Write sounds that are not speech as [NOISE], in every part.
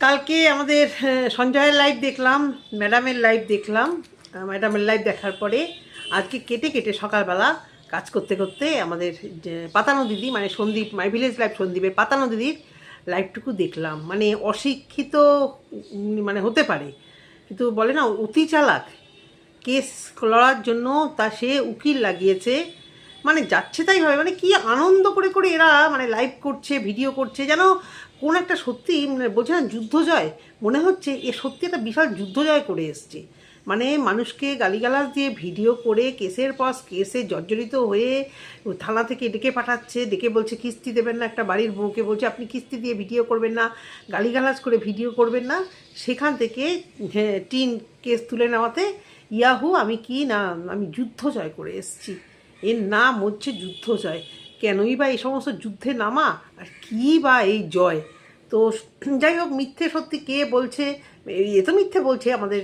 কালকে আমাদের সঞ্জয়ের লাইভ দেখলাম ম্যাডামের লাইভ দেখলাম ম্যাডামের লাইভ দেখার পরে আজকে কেটে কেটে সকালবেলা কাজ করতে করতে আমাদের পাতানো দিদি মানে সন্দীপ মাই ভিলেজ লাইভ সন্দীপের পাতানো দিদির লাইভটুকু দেখলাম। মানে অশিক্ষিত মানে হতে পারে, কিন্তু বলে না, অতি চালাক। কেস লড়ার জন্য তা সে উকিল লাগিয়েছে। মানে যাচ্ছে তাই হবে মানে কি আনন্দ করে করে এরা মানে লাইভ করছে ভিডিও করছে, যেন কোন একটা সত্যি মানে বলছে না যুদ্ধ জয় মনে হচ্ছে এ সত্যি একটা বিশাল যুদ্ধ জয় করে এসছে। মানে মানুষকে গালিগালাজ দিয়ে ভিডিও করে কেসের পর কেসে জর্জরিত হয়ে থানা থেকে ডেকে পাঠাচ্ছে, ডেকে বলছে, কিস্তি দেবেন না একটা বাড়ির বউকে, বলছে, আপনি কিস্তি দিয়ে ভিডিও করবেন না, গালিগালাজ করে ভিডিও করবেন না। সেখান থেকে টিন কেস তুলে নেওয়াতে, ইয়াহু, আমি কি না, আমি যুদ্ধ জয় করে এসেছি। এর নাম হচ্ছে যুদ্ধ জয় কেনই বা এই সমস্ত যুদ্ধে নামা? আর কী বা এই জয়? তো যাই হোক মিথ্যে সত্যি কে বলছে? এ তো মিথ্যে বলছে আমাদের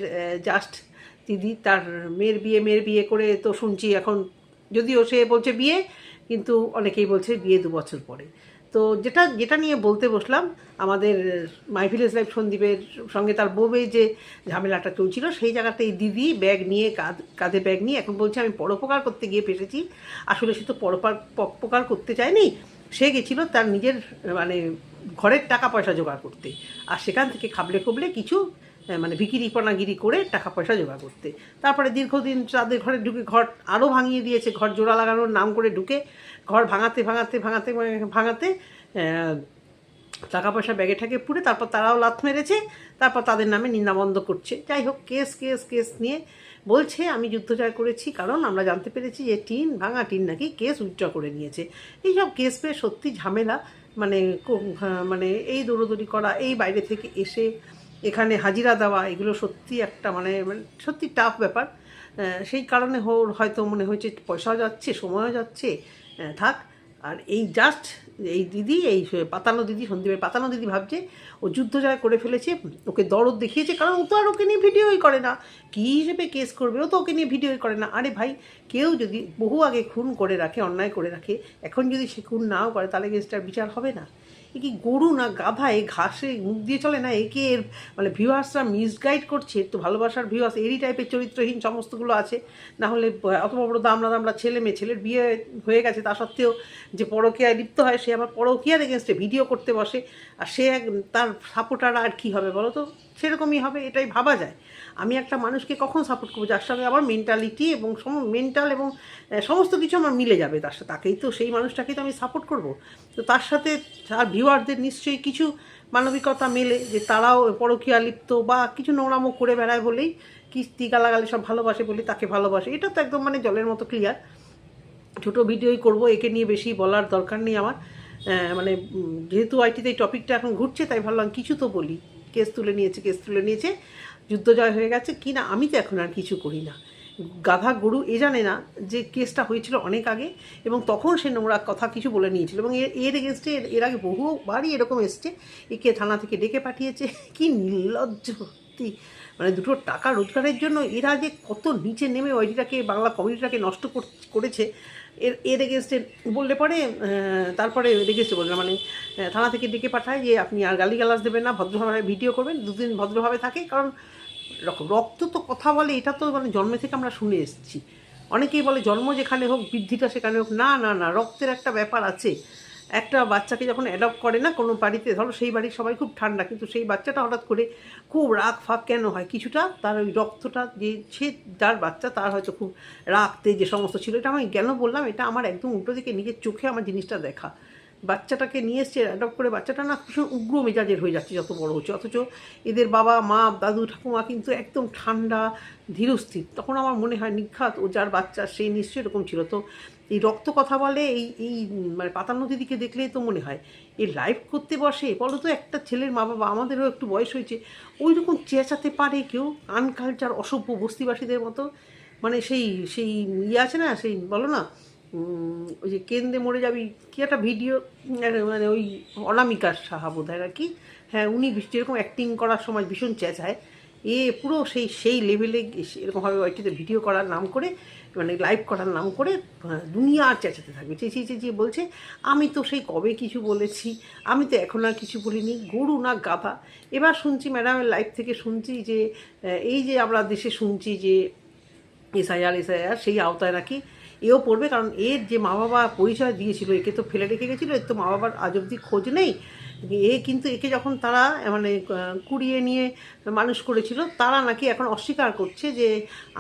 জাস্ট দিদি, তার মেয়ের বিয়ে মেয়ের বিয়ে করে তো শুনছি এখন। যদিও সে বলছে বিয়ে, কিন্তু অনেকেই বলছে বিয়ে দু বছর পরে। তো যেটা যেটা নিয়ে বলতে বসলাম, আমাদের মাই ভিলেজ লাইফ সন্দীপের সঙ্গে তার বউবে যে ঝামেলাটা চলছিল, সেই জায়গাতে এই দিদি ব্যাগ নিয়ে, কাঁধ, কাঁধে ব্যাগ নিয়ে এখন বলছে, আমি পরোপকার করতে গিয়ে ফেসেছি। আসলে সে তো পরোপার পরোপকার করতে চায়নি। সে গেছিল তার নিজের মানে ঘরের টাকা পয়সা জোগাড় করতে। আর সেখান থেকে খাবলে খুবলে কিছু মানে ভিকিরিপনাগিরি করে টাকা পয়সা জোগাড় করতে। তারপরে দীর্ঘদিন তাদের ঘরে ঢুকে ঘর আরও ভাঙিয়ে দিয়েছে, ঘর জোড়া লাগানোর নাম করে ঢুকে, ঘর ভাঙাতে ভাঙাতে ভাঙাতে ভাঙাতে টাকা পয়সা ব্যাগে ঠাকে পুড়ে তারপর তারাও লাথ মেরেছে, তারপর তাদের নামে নিন্দাবন্ধ করছে। যাই হোক, কেস কেস কেস নিয়ে বলছে, আমি যুদ্ধ জয় করেছি, কারণ আমরা জানতে পেরেছি যে টিন, ভাঙা টিন নাকি কেস উইথড্র করে নিয়েছে। এইসব কেস পেয়ে সত্যি ঝামেলা। মানে হ্যাঁ, মানে এই দৌড়দৌড়ি করা এই বাইরে থেকে এসে এখানে হাজিরা দেওয়া এগুলো সত্যি একটা মানে মানে সত্যি টাফ ব্যাপার। সেই কারণে হয়তো মনে হয়েছে পয়সাও যাচ্ছে সময়ও যাচ্ছে। থাক আর এই জাস্ট এই দিদি, এই পাতানো দিদি, সন্দীপের পাতানো দিদি ভাবছে, ও যুদ্ধ যারা করে ফেলেছে, ওকে দরদ দেখিয়েছে, কারণ ও তো আর ওকে নিয়ে ভিডিওই করে না। কী হিসেবে কেস করবে? ও তো ওকে নিয়ে ভিডিওই করে না। আরে ভাই, কেউ যদি বহু আগে খুন করে রাখে, অন্যায় করে রাখে, এখন যদি সে খুন নাও করে, তাহলে কেসটার বিচার হবে না। এ কি গরু না গাধা? এ ঘাসে মুখ দিয়ে চলে না? একে এর মানে ভিউয়ার্সরা মিসগাইড করছে? তো ভালোবাসার ভিউয়ার্স এরই টাইপের চরিত্রহীন সমস্তগুলো আছে। না হলে অত বড় দামড়া দামড়া ছেলে মেয়ে, ছেলের বিয়ে হয়ে গেছে, তা সত্ত্বেও যে পরকীয়ায় লিপ্ত হয়, সে আবার পরকীয়ার এগেনস্টে ভিডিও করতে বসে। আর সে এক, তার সাপোর্টার আর কী হবে বলো তো? সেরকমই হবে, এটাই ভাবা যায়। আমি একটা মানুষকে কখন সাপোর্ট করব? যার সঙ্গে আমার মেন্টালিটি এবং সম মেন্টাল এবং সমস্ত কিছু আমার মিলে যাবে। তার সাথে তাকেই তো সেই মানুষটাকেই তো আমি সাপোর্ট করব। তো তার সাথে তার ভিউয়ারদের নিশ্চয়ই কিছু মানবিকতা মেলে, যে তারাও পরকীয়া লিপ্ত বা কিছু নোংরামো করে বেড়ায় বলেই কিস্তি গালাগালি সব ভালোবাসে বলে তাকে ভালোবাসে। এটা তো একদম মানে জলের মতো ক্লিয়ার ছোটো ভিডিওই করব, একে নিয়ে বেশি বলার দরকার নেই আমার। মানে যেহেতু আইটিতে এই টপিকটা এখন ঘুরছে, তাই ভাবলাম কিছু তো বলি। কেস তুলে নিয়েছে, কেস তুলে নিয়েছে, যুদ্ধ জয় হয়ে গেছে কি না আমি তো এখন আর কিছু করি না। গাধা গরু এ জানে না যে কেসটা হয়েছিল অনেক আগে এবং তখন সে নোংরা কথা কিছু বলে নিয়েছিল এবং এর এগেনস্টে এর আগে বহুবারই এরকম এসছে, একে থানা থেকে ডেকে পাঠিয়েছে। [LAUGHS] কি নির্লজ্জ মানে দুটো টাকা রোজগারের জন্য এরা যে কত নিচে নেমে ওইটাকে বাংলা কমিউনিটিটাকে নষ্ট কর- করেছে, এর এর এগেনস্টে বললে পরে তারপরে এগেনস্টে বলবে মানে থানা থেকে ডেকে পাঠায় যে, আপনি আর গালিগালাজ দেবেন না, ভদ্রভাবে ভিডিও করবেন, দুদিন ভদ্রভাবে থাকে, কারণ রক্ত তো কথা বলে, এটা তো মানে জন্মে থেকে আমরা শুনে এসেছি। অনেকেই বলে জন্ম যেখানে হোক, বৃদ্ধিটা সেখানে হোক। না না না, রক্তের একটা ব্যাপার আছে। একটা বাচ্চাকে যখন অ্যাডপ্ট করে না কোনো বাড়িতে, ধরো সেই বাড়ির সবাই খুব ঠান্ডা, কিন্তু সেই বাচ্চাটা হঠাৎ করে খুব রাগ ফাঁক কেন হয়? কিছুটা তার ওই রক্তটা যে সে, যার বাচ্চা, তার হয়তো খুব রাগতে যে সমস্ত ছিল। এটা আমি কেন বললাম? এটা আমার একদম উল্টো দিকে নিজের চোখে আমার জিনিসটা দেখা। বাচ্চাটাকে নিয়ে এসছে অ্যাডপ্ট করে, বাচ্চাটা না ভীষণ উগ্র মেজাজের হয়ে যাচ্ছে যত বড় হচ্ছে। অথচ এদের বাবা, মা, দাদু, ঠাকুমা কিন্তু একদম ঠান্ডা, ধীরস্থির। তখন আমার মনে হয় নিঘাত ও যার বাচ্চা সেই নিশ্চয়ই এরকম ছিল। তো এই রক্ত কথা বলে, এই এই মানে পাতানো দিদিকে দেখলেই তো মনে হয় এই লাইভ করতে বসে বলো তো একটা ছেলের মা বাবা আমাদেরও একটু বয়স হয়েছে, ওই রকম চেঁচাতে পারে কেউ আনকালচার অসভ্য বস্তিবাসীদের মতো। মানে সেই সেই ইয়ে আছে না, সেই বলো না ওই যে কেন্দ্রে মরে যাবি কি একটা ভিডিও মানে ওই অনামিকার সাহা বোধ হয় কি। হ্যাঁ উনি যেরকম অ্যাক্টিং করার সময় ভীষণ চেঁচায়। এ পুরো সেই সেই লেভেলে এরকমভাবে ওইটিতে ভিডিও করার নাম করে মানে লাইভ করার নাম করে আহ, দুনিয়া আর চেঁচাতে থাকবে। চেঁচিয়ে চেঁচিয়ে বলছে আমি তো সেই কবে কিছু বলেছি আমি তো এখন আর কিছু বলিনি গরু না গাধা। এবার শুনছি ম্যাডামের লাইভ থেকে শুনছি যে এই যে আমরা দেশে শুনছি যে এসআইআর এসআইআর সেই আওতায় নাকি এও পড়বে, কারণ এর যে মা বাবা পরিচয় দিয়েছিল, একে তো ফেলে রেখে গেছিল, এর তো মা বাবার আজ অব্দি খোঁজ নেই। এ কিন্তু একে যখন তারা মানে কুড়িয়ে নিয়ে মানুষ করেছিল, তারা নাকি এখন অস্বীকার করছে যে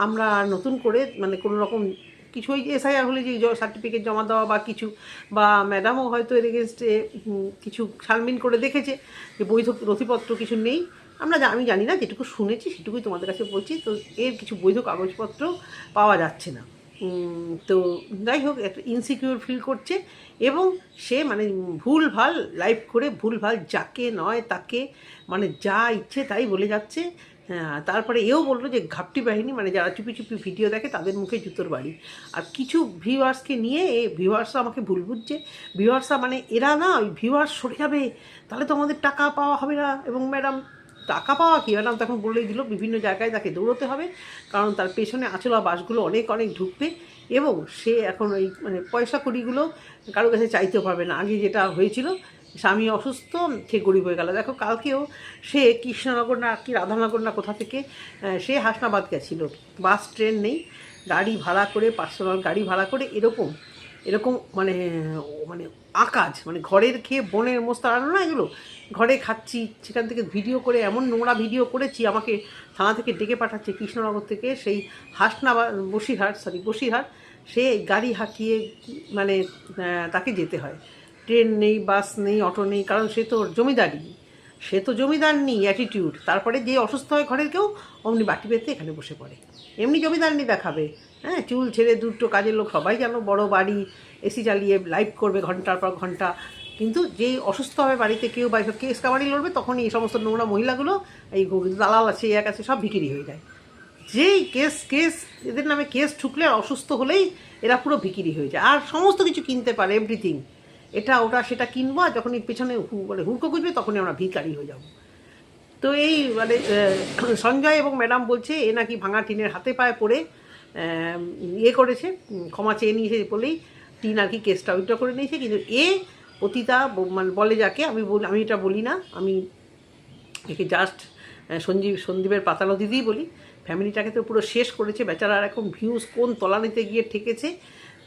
আমরা নতুন করে মানে কোনো রকম কিছু ওই এসআইআর হলে যে সার্টিফিকেট জমা দেওয়া বা কিছু, বা ম্যাডামও হয়তো এর এগেনস্টে কিছু ছালমিন করে দেখেছে যে বৈধ নথিপত্র কিছু নেই। আমরা আমি জানি না, যেটুকু শুনেছি সেটুকুই তোমাদের কাছে বলছি, তো এর কিছু বৈধ কাগজপত্র পাওয়া যাচ্ছে না। তো যাই হোক একটা ইনসিকিউর ফিল করছে এবং সে মানে ভুল ভালো লাইভ করে ভুল ভালো যাকে নয় তাকে মানে যা ইচ্ছে তাই বলে যাচ্ছে। হ্যাঁ, তারপরে এও বলল যে ঘাপটি বাহিনী মানে যারা চুপি চুপি ভিডিও দেখে তাদের মুখে জুতোর বাড়ি। আর কিছু ভিউয়ার্সকে নিয়ে এ ভিউয়ার্সরা আমাকে ভুল বুঝছে। ভিউয়ার্সরা মানে এরা না ওই ভিউয়ার্স সরে যাবে তাহলে তো আমাদের টাকা পাওয়া হবে না। এবং ম্যাডাম টাকা পাওয়া কি ম্যাডাম তখন বলেই দিল, বিভিন্ন জায়গায় তাকে দৌড়তে হবে, কারণ তার পেছনে আচলা বাসগুলো অনেক অনেক ঢুকবে এবং সে এখন ওই মানে পয়সা কড়িগুলো কারও কাছে চাইতেও পারবে না। আগে যেটা হয়েছিল, স্বামী অসুস্থ, সে গরিব হয়ে গেল। দেখো, কালকেও সে কৃষ্ণনগর না কি রাধানগর না কোথা থেকে সে হাসনাবাদ গেছিল। বাস, ট্রেন নেই, গাড়ি ভাড়া করে পার্সোনাল গাড়ি ভাড়া করে এরকম এরকম মানে মানে আকাজ মানে ঘরের খেয়ে বনের মোস্ত আনো না এগুলো? ঘরে খাচ্ছি, সেখান থেকে ভিডিও করে, এমন নোংরা ভিডিও করেছি, আমাকে থানা থেকে ডেকে পাঠাচ্ছে কৃষ্ণনগর থেকে, সেই হাসনাবাদ বসিরহাট সরি বসিরহাট, সে গাড়ি হাঁকিয়ে মানে তাকে যেতে হয়। ট্রেন নেই, বাস নেই, অটো নেই, কারণ সে তো জমিদারি। সে তো জমিদার নেই অ্যাটিটিউড তারপরে যে অসুস্থ হয় ঘরের কেউ, অমনি বাটি পেতে এখানে বসে পড়ে। এমনি জমিদার দেখাবে। হ্যাঁ চুল ছেড়ে দুটো কাজের লোক সবাই যেন বড় বাড়ি, এসি চালিয়ে লাইভ করবে ঘণ্টার পর ঘণ্টা। কিন্তু যেই অসুস্থ হবে বাড়িতে কেউ বা এসব কেস কাবাডি লড়বে তখন এই সমস্ত নোংরা মহিলাগুলো, এই দালাল আছে, এক আছে, সব বিক্রি হয়ে যায়। যেই কেস কেস এদের নামে কেস ঠুকলে অসুস্থ হলেই এরা পুরো বিক্রি হয়ে যায়। আর সমস্ত কিছু কিনতে পারে এভরিথিং এটা ওটা সেটা কিনবো আর যখন এই পেছনে হু- মানে হুড়কো খুঁজবে, তখনই আমরা ভিকারি হয়ে যাব। তো এই মানে সঞ্জয় এবং ম্যাডাম বলছে, এ নাকি ভাঙা টিনের হাতে পায়ে পড়ে ইয়ে করেছে ক্ষমা চেয়ে নিয়েছে বলেই টিন আর কি কেসটা উইথড্র করে নিয়েছে। কিন্তু এ পতিতা ব- মানে বলে যাকে, আমি বলি আমি এটা বলি না, আমি একে জাস্ট সঞ্জীব সন্দীপের পাতালো দিদিই বলি। ফ্যামিলিটাকে তো পুরো শেষ করেছে বেচারা এখন ভিউজ কোন তলানিতে গিয়ে ঠেকেছে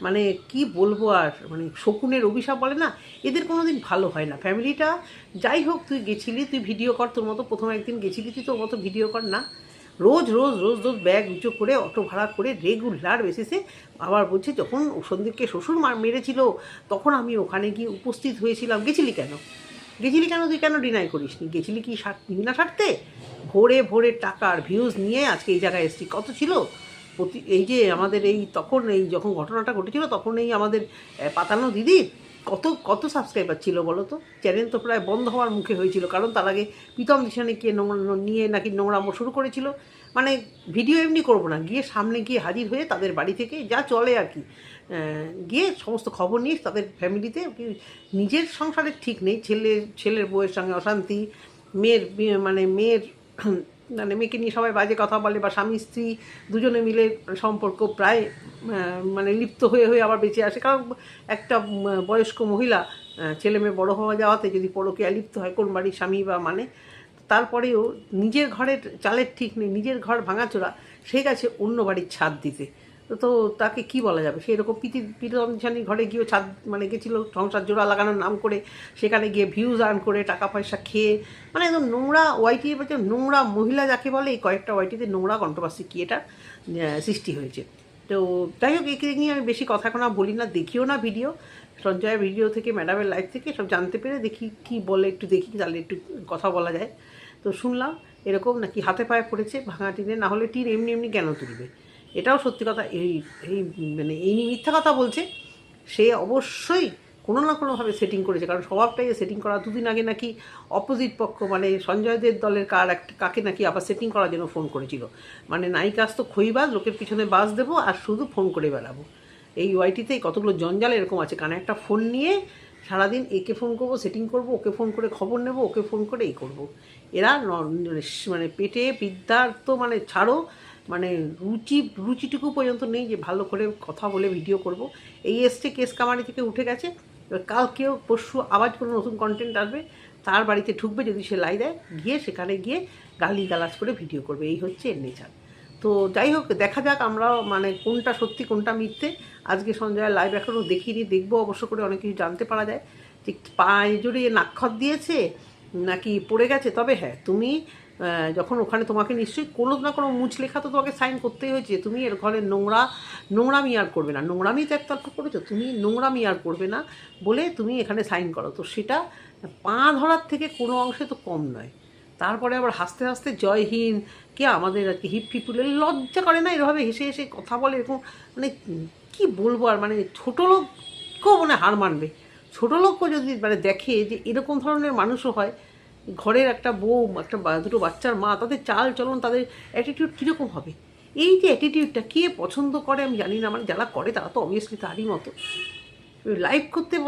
মানে কি বলব আর মানে শকুনের অভিশাপ বলে না, এদের কোনো দিন ভালো হয় না। ফ্যামিলিটা যাই হোক, তুই গেছিলি, তুই ভিডিও কর, তোর মতো প্রথম একদিন গেছিলি, তুই তোর মতো ভিডিও কর না। রোজ রোজ রোজ রোজ ব্যাগ উঁচু করে, অটো ভাড়া করে রেগুলার বেসিসে আবার বলছে, যখন সন্দীপকে শ্বশুর মার মেরেছিল, তখন আমি ওখানে গিয়ে উপস্থিত হয়েছিলাম। গেছিলি কেন? গেছিলি কেন তুই কেন ডিনাই করিস নি গেছিলি কি সার না সারতে? ভোরে ভোরে টাকার ভিউজ নিয়ে আজকে এই জায়গায় এসছি। কত ছিল? প্রতি এই যে আমাদের এই তখন এই যখন ঘটনাটা ঘটেছিল, তখন এই আমাদের পাতানো দিদি কত কত সাবস্ক্রাইবার ছিল বলো তো? চ্যানেল তো প্রায় বন্ধ হওয়ার মুখে হয়েছিল, কারণ তার আগে প্রীতম দিশানিকে নোংরা, নিয়ে নাকি নোংরামো শুরু করেছিল। মানে ভিডিও এমনি করব না, গিয়ে সামনে গিয়ে হাজির হয়ে তাদের বাড়ি থেকে যা চলে আর কি। গিয়ে সমস্ত খবর নিয়ে তাদের ফ্যামিলিতে নিজের সংসারের ঠিক নেই, ছেলে, ছেলের বউয়ের সঙ্গে অশান্তি, মেয়ের মানে মেয়ের মানে মেয়েকে নিয়ে সবাই বাজে কথা বলে বা স্বামী, স্ত্রী দুজনে মিলে সম্পর্ক প্রায় মানে লিপ্ত হয়ে হয়ে আবার বেঁচে আসে। কারণ একটা বয়স্ক মহিলা ছেলে মেয়ে বড়ো হওয়া যাওয়াতে যদি পরকে লিপ্ত হয়, কোন বাড়ির স্বামী বা মানে তারপরেও নিজের ঘরের চালের ঠিক নেই, নিজের ঘর ভাঙাচোরা, সে গেছে অন্য বাড়ির ছাদ দিতে। তো তাকে কি বলা যাবে? সেই রকম প্রীতি প্রীতমঝানি ঘরে গিয়েও ছাদ মানে গেছিল, সংসার জোড়া লাগানোর নাম করে, সেখানে গিয়ে ভিউজ আর্ন করে, টাকা পয়সা খেয়ে মানে একদম নোংরা ওয়াইটি বলছে নোংরা মহিলা যাকে বলে, এই কয়েকটা ওয়াইটিতে নোংরা কন্ট্রোভার্সি কি এটা সৃষ্টি হয়েছে। তো যাই হোক, একে নিয়ে আমি বেশি কথা আর বলি না, দেখিও না ভিডিও সঞ্জয়ের ভিডিও থেকে ম্যাডামের লাইফ থেকে, সব জানতে পেরে দেখি কি বলে, একটু দেখি, তাহলে একটু কথা বলা যায়। তো শুনলাম, এরকম নাকি হাতে পায়ে পড়েছে ভাঙা টিনে না হলে টিন এমনি এমনি কেন তুলবে? এটাও সত্যি কথা, এই এই মানে এই মিথ্যা কথা বলছে, সে অবশ্যই কোনো না কোনোভাবে সেটিং করেছে, কারণ স্বভাবটাই সেটিং করা, দুদিন আগে নাকি অপোজিট পক্ষ মানে সঞ্জয়দের দলের কার একটা, কাকে নাকি আবার সেটিং করার জন্য ফোন করেছিল মানে নায়িকাস তো খইবাজ, লোকের পিছনে বাস দেবো আর শুধু ফোন করে বেড়াবো এই ওয়াইটিতে কতগুলো জঞ্জাল এরকম আছে, কানে একটা ফোন নিয়ে সারাদিন একে ফোন করব সেটিং করব, ওকে ফোন করে খবর নেব, ওকে ফোন করে এই করব। এরা ন- মানে পেটে বিদ্যার তো মানে ছাড়ো মানে রুচি, রুচিটুকু পর্যন্ত নেই যে ভালো করে কথা বলে ভিডিও করব। এই এসছে কেস কামারি থেকে উঠে গেছে। এবার কালকেও পরশু আবার কোনো নতুন কন্টেন্ট আসবে, তার বাড়িতে ঢুকবে যদি সে লাই দেয়। গিয়ে সেখানে গিয়ে গালি গালাজ করে ভিডিও করবে। এই হচ্ছে এর নেচার তো যাই হোক, দেখা যাক আমরা মানে কোনটা সত্যি, কোনটা মিথ্যে। আজকে সঞ্জয় লাইভ এখনও দেখিনি, দেখব অবশ্য করে অনেক কিছু জানতে পারা যায়। যে পায়ে জড়িয়ে নাক্ষত দিয়েছে, নাকি পড়ে গেছে? তবে হ্যাঁ তুমি যখন ওখানে তোমাকে নিশ্চয়ই কোনো না কোনো মুচ লেখা তো তোমাকে সাইন করতেই হয়েছে তুমি এর ঘরে নোংরা, নোংরামি আর করবে না। নোংরামি তো একতরফা করেছ, তুমি নোংরামি আর করবে না বলে তুমি এখানে সাইন করো। তো সেটা পা ধরার থেকে কোনো অংশে তো কম নয়। তারপরে আবার হাসতে হাসতে জয়হীন কে আমাদের আর কি হিপ ফিপুলে লজ্জা করে না এভাবে হেসে হেসে কথা বলে এরকম? মানে কি বলব আর মানে ছোটো লোককেও মানে হার মানবে। ছোটো লোকও যদি মানে দেখে যে এরকম ধরনের মানুষও হয় ঘরের একটা বউ, একটা দুটো বাচ্চার মা, তাদের চাল চলন, তাদের অ্যাটিটিউড কীরকম হবে? এই যে অ্যাটিটিউডটা কে পছন্দ করে আমি জানি না মানে যারা করে তারা তো অবভিয়াসলি তারই মতো। লাইভ করতে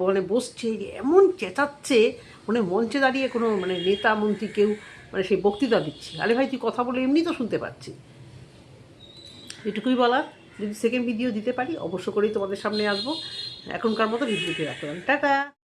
মানে বসছে যে এমন চেঁচাচ্ছে মানে মঞ্চে দাঁড়িয়ে কোনো মানে নেতা, মন্ত্রী কেউ মানে সেই বক্তৃতা দিচ্ছে। আরে ভাই, তুই কথা বলে এমনি তো শুনতে পাচ্ছি এটুকুই বলার। যদি সেকেন্ড ভিডিও দিতে পারি, অবশ্য করেই তোমাদের সামনে আসব। এখনকার মতো ভিডিওটি রাখলাম। টাটা!